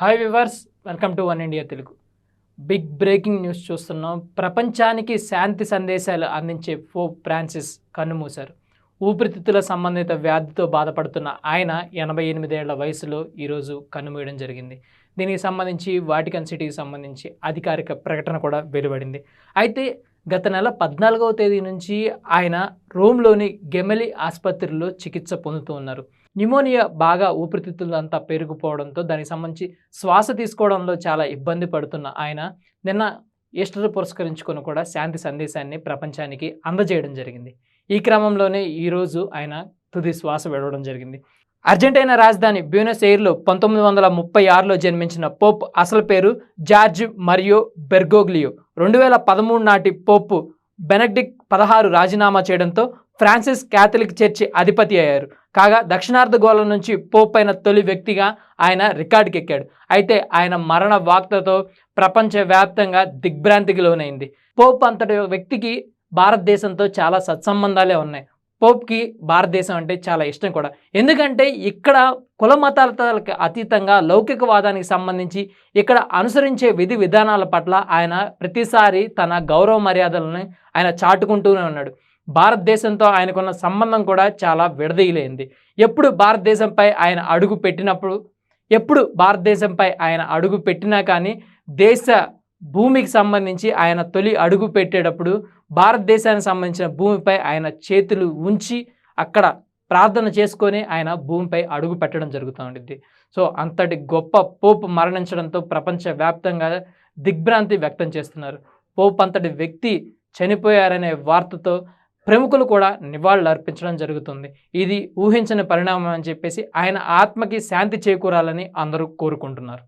Hi viewers welcome to One India Telugu. Big breaking news చూస్తున్నాం. ప్రపంచానికి శాంతి సందేశాలు అందించే పోప్ ఫ్రాన్సిస్ కన్నుమూశారు. ఊపిరితిత్తుల సంబంధిత వ్యాధితో బాధపడుతున్న ఆయన ఎనభై ఎనిమిదేళ్ళ వయసులో ఈరోజు కన్నుమూయడం జరిగింది. దీనికి సంబంధించి వాటికన్ సిటీకి సంబంధించి అధికారిక ప్రకటన కూడా వెలువడింది. అయితే గత నెల పద్నాలుగవ తేదీ నుంచి ఆయన రోమ్లోని గెమెలి ఆసుపత్రిలో చికిత్స పొందుతూ ఉన్నారు. న్యూమోనియా బాగా ఊపిరితిత్తులు అంతా పెరిగిపోవడంతో దానికి సంబంధించి శ్వాస తీసుకోవడంలో చాలా ఇబ్బంది పడుతున్న ఆయన నిన్న ఈస్టర్ పురస్కరించుకొని కూడా శాంతి సందేశాన్ని ప్రపంచానికి అందజేయడం జరిగింది. ఈ క్రమంలోనే ఈరోజు ఆయన తుది శ్వాస విడవడం జరిగింది. అర్జెంటీనా రాజధాని బ్యూనస్ ఎయిర్లో పంతొమ్మిది వందల ముప్పై ఆరులో జన్మించిన పోప్ అసలు పేరు జార్జ్ మరియు బెర్గోగ్లియో. రెండు వేల పదమూడు నాటి పోప్ బెనడిక్ పదహారు రాజీనామా చేయడంతో ఫ్రాన్సిస్ క్యాథలిక్ చర్చి అధిపతి అయ్యారు. కాగా దక్షిణార్ధ గోళం నుంచి పోప్ అయిన తొలి వ్యక్తిగా ఆయన రికార్డుకెక్కాడు. అయితే ఆయన మరణ వార్తతో ప్రపంచవ్యాప్తంగా దిగ్భ్రాంతికి లోనైంది. పోప్ అంతటి వ్యక్తికి భారతదేశంతో చాలా సత్సంబంధాలే ఉన్నాయి. పోప్కి భారతదేశం అంటే చాలా ఇష్టం కూడా. ఎందుకంటే ఇక్కడ కుల మతాలకు అతీతంగా లౌకికవాదానికి సంబంధించి ఇక్కడ అనుసరించే విధి విధానాల పట్ల ఆయన ప్రతిసారి తన గౌరవ మర్యాదలను ఆయన చాటుకుంటూనే ఉన్నాడు. భారతదేశంతో ఆయనకున్న సంబంధం కూడా చాలా విడదీయలేంది ఎప్పుడు భారతదేశంపై ఆయన అడుగు పెట్టినప్పుడు ఎప్పుడు భారతదేశంపై ఆయన అడుగు పెట్టినా కానీ దేశ భూమికి సంబంధించి ఆయన తొలి అడుగు పెట్టేటప్పుడు భారతదేశానికి సంబంధించిన భూమిపై ఆయన చేతులు ఉంచి అక్కడ ప్రార్థన చేసుకొని ఆయన భూమిపై అడుగు పెట్టడం జరుగుతూ ఉంటుంది సో అంతటి గొప్ప పోపు మరణించడంతో ప్రపంచవ్యాప్తంగా దిగ్భ్రాంతి వ్యక్తం చేస్తున్నారు. పోప్ అంతటి వ్యక్తి చనిపోయారనే వార్తతో ప్రముఖులు కూడా నివాళులు అర్పించడం జరుగుతుంది. ఇది ఊహించని పరిణామం అని చెప్పేసి ఆయన ఆత్మకి శాంతి చేకూరాలని అందరూ కోరుకుంటున్నారు.